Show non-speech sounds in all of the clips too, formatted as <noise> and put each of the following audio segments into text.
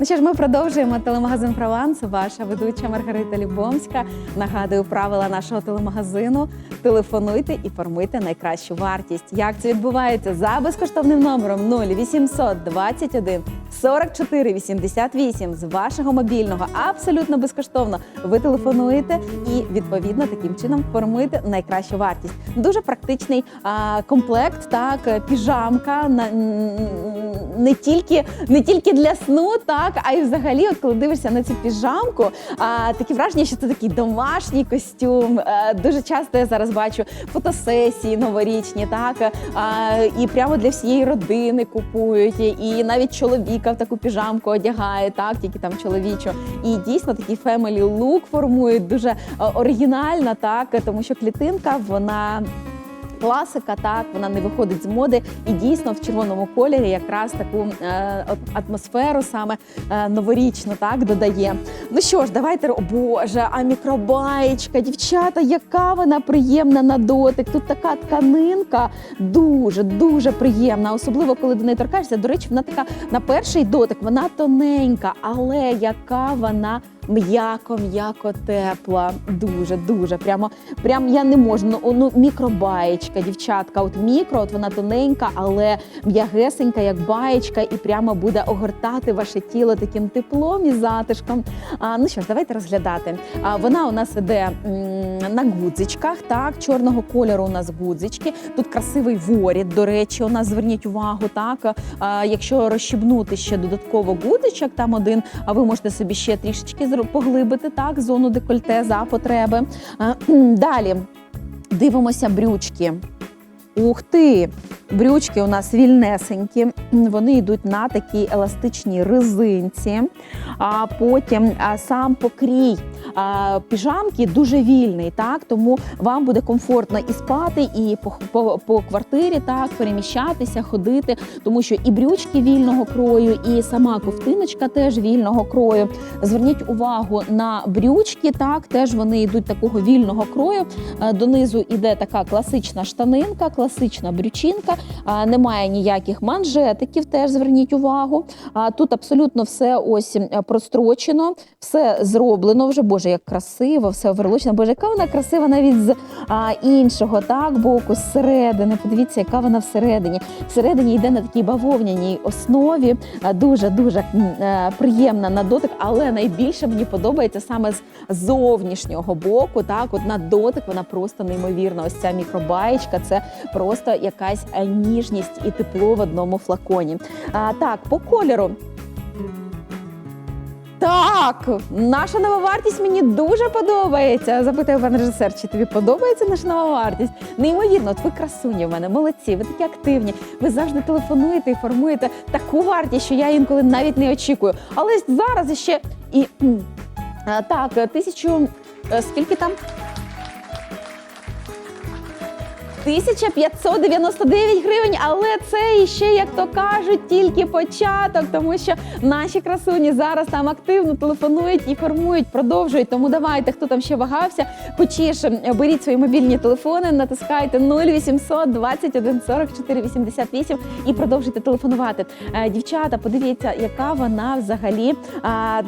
Ну що ж, ми продовжуємо телемагазин Прованс. Ваша ведуча Маргарита Любомська. Нагадую правила нашого телемагазину. Телефонуйте і формуйте найкращу вартість. Як це відбувається за безкоштовним номером 0800 21 44 88 з вашого мобільного абсолютно безкоштовно. Ви телефонуєте і відповідно таким чином формуєте найкращу вартість. Дуже практичний а, комплект, так піжамка на не тільки не тільки для сну, так а й взагалі, от коли дивишся на цю піжамку, а, таке враження, що це такий домашній костюм. Е, дуже часто я зараз бачу фотосесії новорічні, так а, і прямо для всієї родини купують, і навіть чоловіка в таку піжамку одягає, так тільки там чоловічу. І дійсно такий фемелі лук формують дуже оригінальна, оригінально, так тому що клітинка вона. Класика, так вона не виходить з моди, і дійсно в червоному кольорі якраз таку е, атмосферу саме е, новорічну так додає. Ну що ж, давайте о Боже, а мікробаєчка, дівчата, яка вона приємна на дотик. Тут така тканинка дуже дуже приємна, особливо коли до неї торкаєшся. До речі, вона така на перший дотик, вона тоненька, але яка вона. М'яко, м'яко тепла, дуже, дуже. Прямо, прям я не можу. Ну, ну мікробаєчка, дівчатка. От мікро, от вона тоненька, але м'ягесенька, як баєчка, і прямо буде огортати ваше тіло таким теплом і затишком. А, ну що ж, давайте розглядати. А, вона у нас іде м, на гудзичках, так, чорного кольору у нас гудзички. Тут красивий воріт, до речі, у нас зверніть увагу, так. А, якщо розщібнути ще додатково гудзичок, там один, а ви можете собі ще трішечки зро- поглибити так, зону декольте за потреби. Далі дивимося брючки. Ух ти! Брючки у нас вільнесенькі, вони йдуть на такій еластичній резинці. А потім сам покрій піжамки дуже вільний, так тому вам буде комфортно і спати, і по, по, по квартирі так переміщатися, ходити, тому що і брючки вільного крою, і сама ковтиночка теж вільного крою. Зверніть увагу на брючки, так теж вони йдуть такого вільного крою. Е, Донизу іде така класична штанинка, класична брючинка. Немає ніяких манжетиків, теж зверніть увагу. Тут абсолютно все ось е, прострочено, все зроблено вже. Боже, як красиво, все оверлочено. Боже, яка вона красива навіть з іншого так боку, зсередини. Подивіться, яка вона всередині. Всередині йде на такій бавовняній основі. Дуже дуже приємна на дотик, але найбільше мені подобається саме з зовнішнього боку. Так, от на дотик вона просто неймовірна. Ось ця мікробаєчка, це просто якась е, ніжність і тепло в одному флаконі. А, так, по кольору. Так, наша нова вартість мені дуже подобається. Запитаю пан режисер, чи тобі подобається наша нова вартість? Неймовірно, от ви красуні в мене, молодці, ви такі активні. Ви завжди телефонуєте і формуєте таку вартість, що я інколи навіть не очікую. Але зараз ще і так, тисячу е, скільки там? 1599 гривень, але це іще, як то кажуть, тільки початок, тому що наші красуні зараз там активно телефонують і формують, продовжують. Тому давайте, хто там ще вагався, хочіше беріть свої мобільні телефони, натискайте 0800 21 44 88 і продовжуйте телефонувати. Е, Дівчата, подивіться, яка вона взагалі а,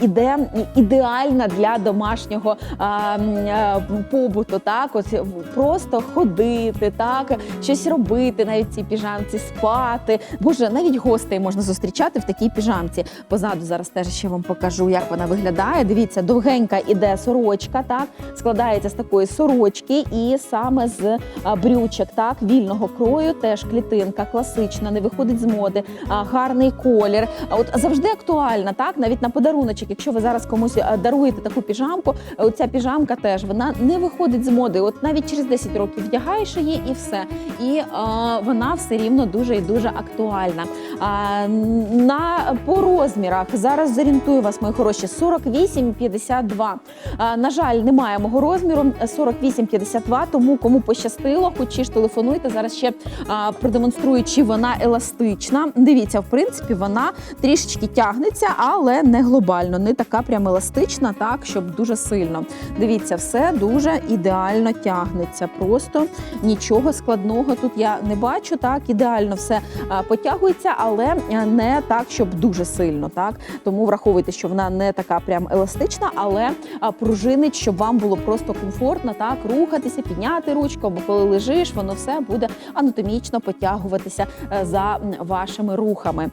іде ідеальна для домашнього а, е, побуту. Так, ось просто ходити, так щось робити, навіть в цій піжамці, спати. Боже, навіть гостей можна зустрічати в такій піжамці. Позаду зараз теж ще вам покажу, як вона виглядає. Дивіться, довгенька іде сорочка, так складається з такої сорочки, і саме з брючок, так вільного крою, теж клітинка, класична, не виходить з моди, гарний колір. От завжди актуальна, так навіть на подаруночок. Якщо ви зараз комусь даруєте таку піжамку, оця піжамка теж вона не виходить з моди. От навіть через 10 років вдягаєш її і все. І а, вона все рівно дуже і дуже актуальна. А, на по розмірах зараз зорієнтую вас, мої хороші, 48-52. А, на жаль, немає мого розміру 48-52, тому кому пощастило, хоч ж телефонуйте. Зараз ще а, продемонструю, чи вона еластична. Дивіться, в принципі, вона трішечки тягнеться, але не глобально, не така прям еластична, так щоб дуже сильно. Дивіться, все дуже ідеально тягнеться. Просто нічого складного тут я не бачу. Так, ідеально все потягується, але не так, щоб дуже сильно. Так, тому враховуйте, що вона не така прям еластична, але пружинить, щоб вам було просто комфортно так рухатися, підняти ручку, або коли лежиш, воно все буде анатомічно потягуватися е, за вашими рухами.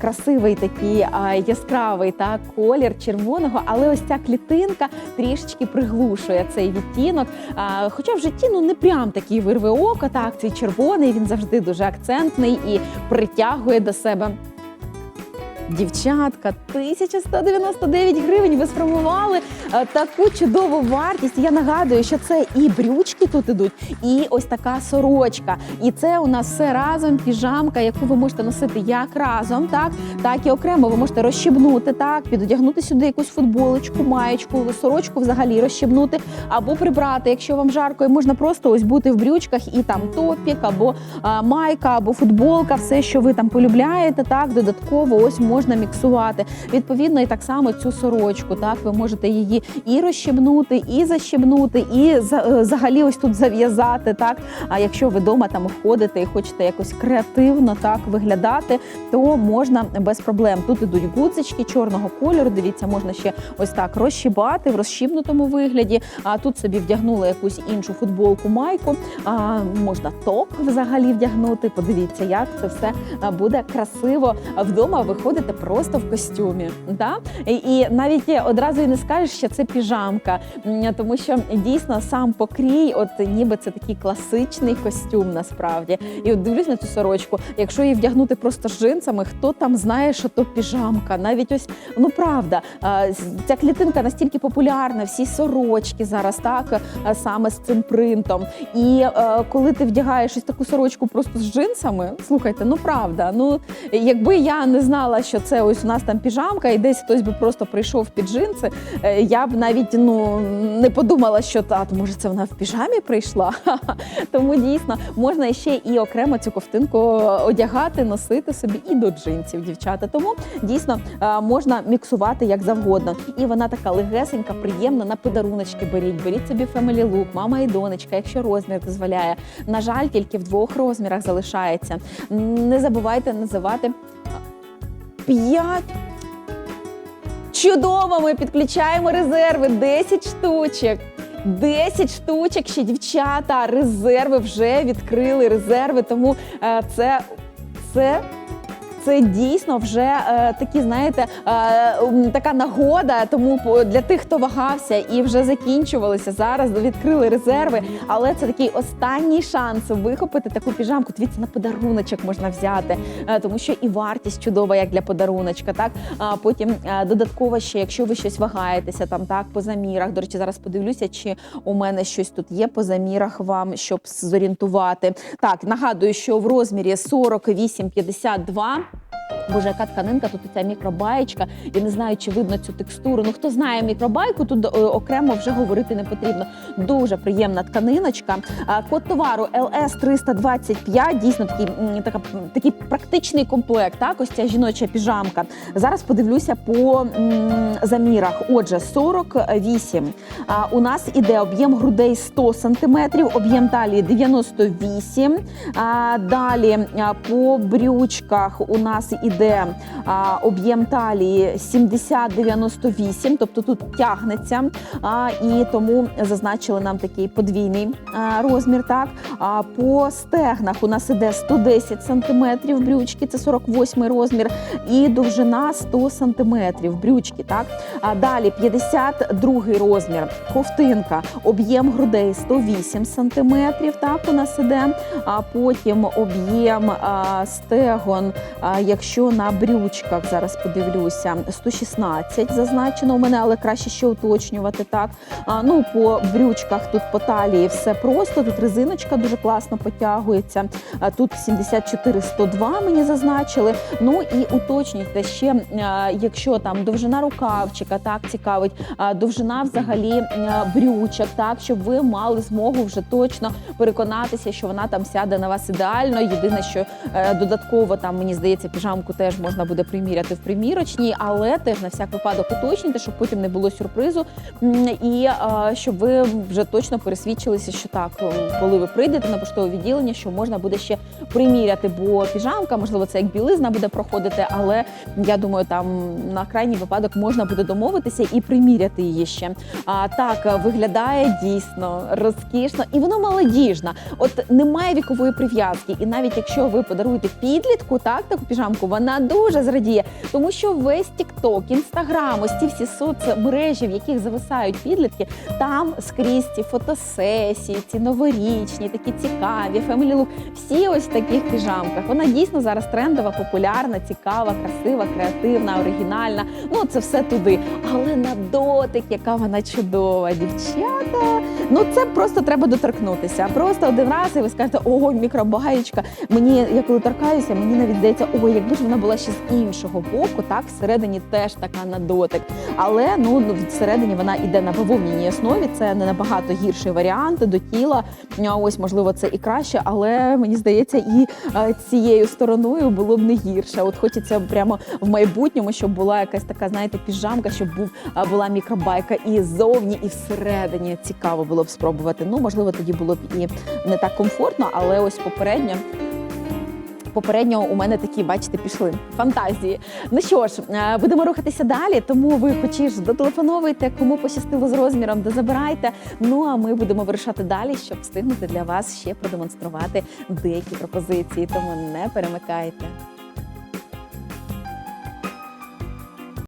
Красивий такий яскравий так колір червоного, але ось ця клітинка трішечки приглушує цей відтінок. Хоча в житті ну не прям такий вирве око, так цей червоний він завжди дуже акцентний і притягує до себе. Дівчатка, 1199 гривень. Ви сформували е, таку чудову вартість. Я нагадую, що це і брючки тут ідуть, і ось така сорочка. І це у нас все разом піжамка, яку ви можете носити як разом, так так і окремо. Ви можете розщібнути, так підодягнути сюди якусь футболочку, маєчку, сорочку взагалі розщібнути або прибрати, якщо вам жарко, і можна просто ось бути в брючках і там топік, або а, майка, або футболка, все, що ви там полюбляєте, так додатково ось можна міксувати. Відповідно, і так само цю сорочку. Так, ви можете її і розщебнути, і защебнути, і е, взагалі ось тут зав'язати. Так, а якщо ви вдома там ходите і хочете якось креативно так виглядати, то можна без проблем. Тут ідуть гудзички чорного кольору. Дивіться, можна ще ось так розщібати в розщібнутому вигляді. А тут собі вдягнули якусь іншу футболку, майку. А, можна топ взагалі вдягнути. Подивіться, як це все буде красиво. Вдома виходите просто в костюмі. Да? І, і навіть одразу і не скажеш, що це піжамка, тому що дійсно сам покрій, от ніби це такий класичний костюм насправді. І от дивлюсь на цю сорочку. Якщо її вдягнути просто з джинсами, хто там знає, що то піжамка? Навіть ось ну правда, ця клітинка настільки популярна, всі сорочки зараз так саме з цим принтом. І е, коли ти вдягаєш ось таку сорочку просто з джинсами, слухайте, ну правда, ну якби я не знала, що це ось у нас там піжамка, і десь хтось би просто прийшов під джинси, е, я б навіть ну не подумала, що та може це вона в піжамі прийшла. <laughs> Тому дійсно можна ще і окремо цю ковтинку одягати, носити собі і до джинсів, дівчата. Тому дійсно е, можна міксувати як завгодно. І вона така легесенька, приємна на подаруночки. Беріть, беріть собі family look, мама і донечка, якщо розмір дозволяє. На жаль, тільки в двох розмірах залишається. Не забувайте називати 5. Чудово, ми підключаємо резерви 10 штучок. 10 штучок ще дівчата. Резерви вже відкрили резерви. Тому е, це, це це дійсно вже е, такі, знаєте, е, така нагода. Тому для тих, хто вагався і вже закінчувалися зараз, відкрили резерви. Але це такий останній шанс вихопити таку піжамку. Дивіться, на подаруночок можна взяти, е, тому що і вартість чудова, як для подаруночка. Так а потім додатково ще, якщо ви щось вагаєтеся, там так по замірах. До речі, зараз подивлюся, чи у мене щось тут є по замірах вам, щоб зорієнтувати. Так, нагадую, що в розмірі 48-52 Thank you. Боже, яка тканинка, тут ця мікробаєчка. Я не знаю, чи видно цю текстуру. Ну хто знає мікробайку, тут е, окремо вже говорити не потрібно. Дуже приємна тканиночка. Код товару LS 325, дійсно такий, така, такий практичний комплект. Так, ось ця жіноча піжамка. Зараз подивлюся по замірах. Отже, 48. А, у нас іде об'єм грудей 100 см, об'єм талії 98. А, далі по брючках у нас іде а, об'єм талії 70-98, тобто тут тягнеться. І тому зазначили нам такий подвійний розмір. Так по стегнах у нас іде 110 см брючки, це 48 розмір, і довжина 100 см брючки. Так далі 52 розмір, ковтинка, об'єм грудей 108 см. Так у нас іде. А потім об'єм стегон, а, на брючках зараз подивлюся, 116 зазначено у мене, але краще ще уточнювати. Так а, ну по брючках тут по талії все просто. Тут резиночка дуже класно потягується. А, тут 74-102 мені зазначили. Ну і уточнюйте ще, а, якщо там довжина рукавчика, так цікавить, а, довжина взагалі а, брючок, так щоб ви мали змогу вже точно переконатися, що вона там сяде на вас ідеально. Єдине, що е, додатково там мені здається, піжамку теж можна буде приміряти в примірочній, але теж на всяк випадок уточнюйте, щоб потім не було сюрпризу. І а, щоб ви вже точно пересвідчилися, що так, е, коли ви прийдете на поштове відділення, що можна буде ще приміряти, бо піжамка, можливо, це як білизна буде проходити, але я думаю, там на крайній випадок можна буде домовитися і приміряти її ще. А так е, виглядає дійсно розкішно, і воно молодіжна. От немає вікової прив'язки. І навіть якщо ви подаруєте підлітку, так таку піжамку, вона дуже зрадіє, тому що весь TikTok, Instagram, ось ці всі соцмережі, в яких зависають підлітки, там скрізь ці фотосесії, ці новорічні, такі цікаві, look, всі ось в таких піжамках. Вона дійсно зараз трендова, популярна, цікава, красива, креативна, оригінальна. Ну це все туди. Але на дотик, яка вона чудова, дівчата. Ну це просто треба доторкнутися. Просто один раз і ви скажете, ого, мікробаєчка. Мені я коли торкаюся, мені навіть здається, ой, якби ж вона була ще з іншого боку, так всередині теж така на дотик. Але ну всередині вона іде на бавовняній основі. Це не набагато гірший варіант до тіла. Ось можливо це і краще, але мені здається, і цією стороною було б не гірше. От хочеться прямо в майбутньому, щоб була якась така, знаєте, піжамка, щоб був була мікробайка і ззовні, і всередині цікаво було б спробувати. Ну можливо, тоді було б і не так комфортно, але ось попередньо. Попередньо у мене такі, бачите, пішли фантазії. Ну що ж, е, будемо рухатися далі. Тому ви хочеш дотелефоновуйте, кому пощастило з розміром, дозабирайте. Ну а ми будемо вирушати далі, щоб встигнути для вас ще продемонструвати деякі пропозиції. Тому не перемикайте.